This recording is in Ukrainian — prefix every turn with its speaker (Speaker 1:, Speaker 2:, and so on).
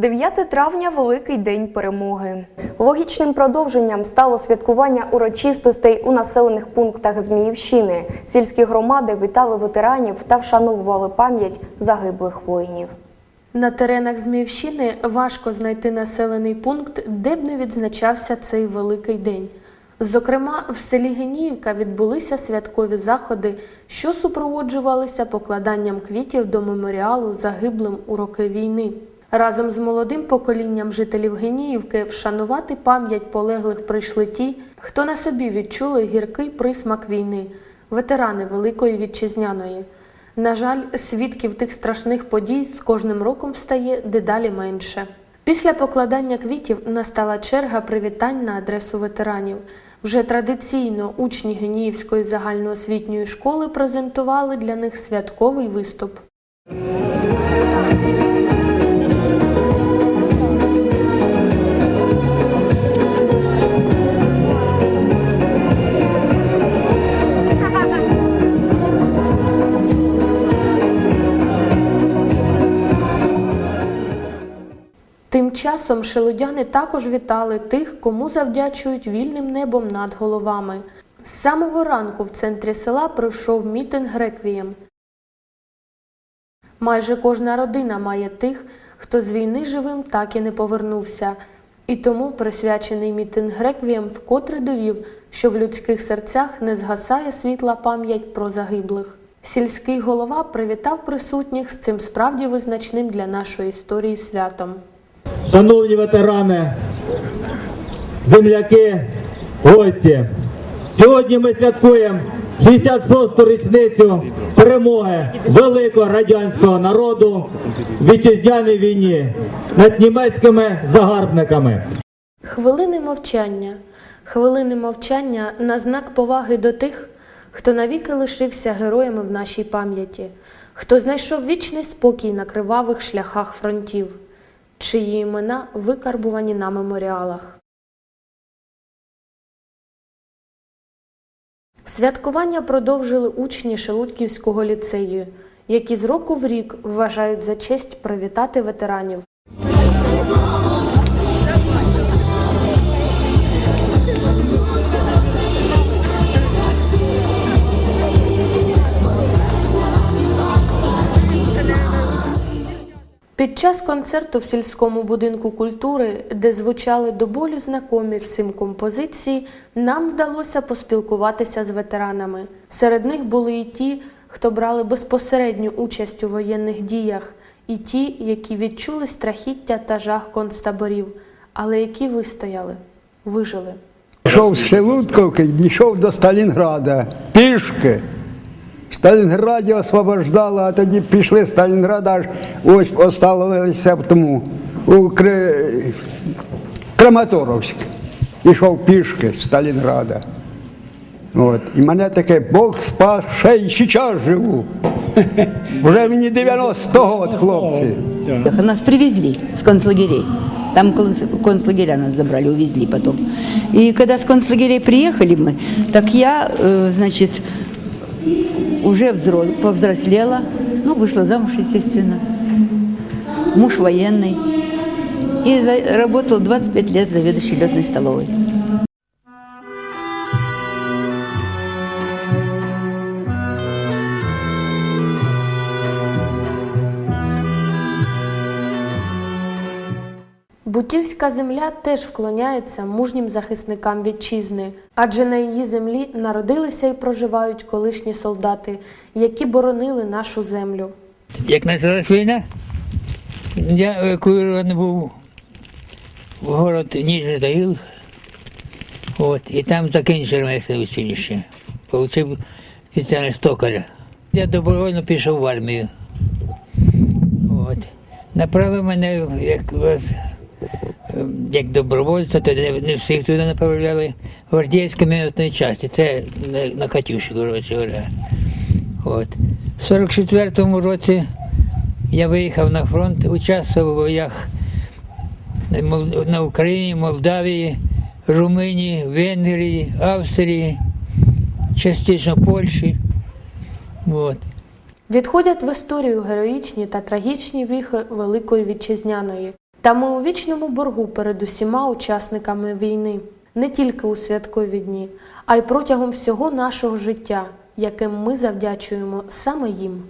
Speaker 1: 9 травня великий день перемоги. Логічним продовженням стало святкування урочистостей у населених пунктах Зміївщини. Сільські громади вітали ветеранів та вшановували пам'ять загиблих воїнів.
Speaker 2: На теренах Зміївщини важко знайти населений пункт, де б не відзначався цей великий день. Зокрема, в селі Геніївка відбулися святкові заходи, що супроводжувалися покладанням квітів до меморіалу загиблим у роки війни. Разом з молодим поколінням жителів Геніївки вшанувати пам'ять полеглих прийшли ті, хто на собі відчули гіркий присмак війни, ветерани Великої Вітчизняної. На жаль, свідків тих страшних подій з кожним роком стає дедалі менше. Після покладання квітів настала черга привітань на адресу ветеранів. Вже традиційно учні Геніївської загальноосвітньої школи презентували для них святковий виступ. Часом шелудяни також вітали тих, кому завдячують вільним небом над головами. З самого ранку в центрі села пройшов мітинг реквієм. Майже кожна родина має тих, хто з війни живим так і не повернувся. І тому присвячений мітинг реквієм вкотре довів, що в людських серцях не згасає світла пам'ять про загиблих. Сільський голова привітав присутніх з цим справді визначним для нашої історії святом.
Speaker 3: Шановні ветерани, земляки, гості, сьогодні ми святкуємо 66-ту річницю перемоги великого радянського народу в вітчизняній війні над німецькими загарбниками.
Speaker 2: Хвилини мовчання. Хвилини мовчання на знак поваги до тих, хто навіки лишився героями в нашій пам'яті, хто знайшов вічний спокій на кривавих шляхах фронтів, чиї імена викарбувані на меморіалах. Святкування продовжили учні Шелудьківського ліцею, які з року в рік вважають за честь привітати ветеранів. Під час концерту в сільському будинку культури, де звучали до болю знакомі всім композиції, нам вдалося поспілкуватися з ветеранами. Серед них були і ті, хто брали безпосередню участь у воєнних діях, і ті, які відчули страхіття та жах концтаборів, але які вистояли, вижили.
Speaker 4: Йшов з Шелудковки, дійшов до Сталінграда. Пішки. В Сталінграді освобождали, а тоді пішли з Сталінграда, аж ось остановилися в тому у Кри... Краматоровськ. Ішов пішки з Сталінграда. От. І мене таке Бог спас, ще й зараз живу. Вже мені 90 год, хлопці.
Speaker 5: Нас привезли с концлагерей. Там конц- концлагеря нас забрали, увезли потом. И когда с концлагерей приехали мы, так я, э, значит, уже повзрослела, ну, вышла замуж, естественно. Муж военный. И работал 25 лет заведующей летной столовой.
Speaker 2: Бутівська земля теж вклоняється мужнім захисникам вітчизни, адже на її землі народилися і проживають колишні солдати, які боронили нашу землю.
Speaker 6: Як почалась війна, я евакуйований був в город Тагіл, от, і там закінчив моє училище. Получив спеціальність токаря. Я добровольно пішов в армію. От. Направив мене як, вас, як добровольця, тоді не всіх туди направляли, в гвардійській мінутної часті. Це на, Катюші, коротше говоря. От. В 44-му році я виїхав на фронт, участвував у боях на Україні, Молдавії, Румунії, Венгрії, Австрії, частично Польщі. От.
Speaker 2: Відходять в історію героїчні та трагічні віхи Великої Вітчизняної. Та ми у вічному боргу перед усіма учасниками війни, не тільки у святкові дні, а й протягом всього нашого життя, яким ми завдячуємо саме їм.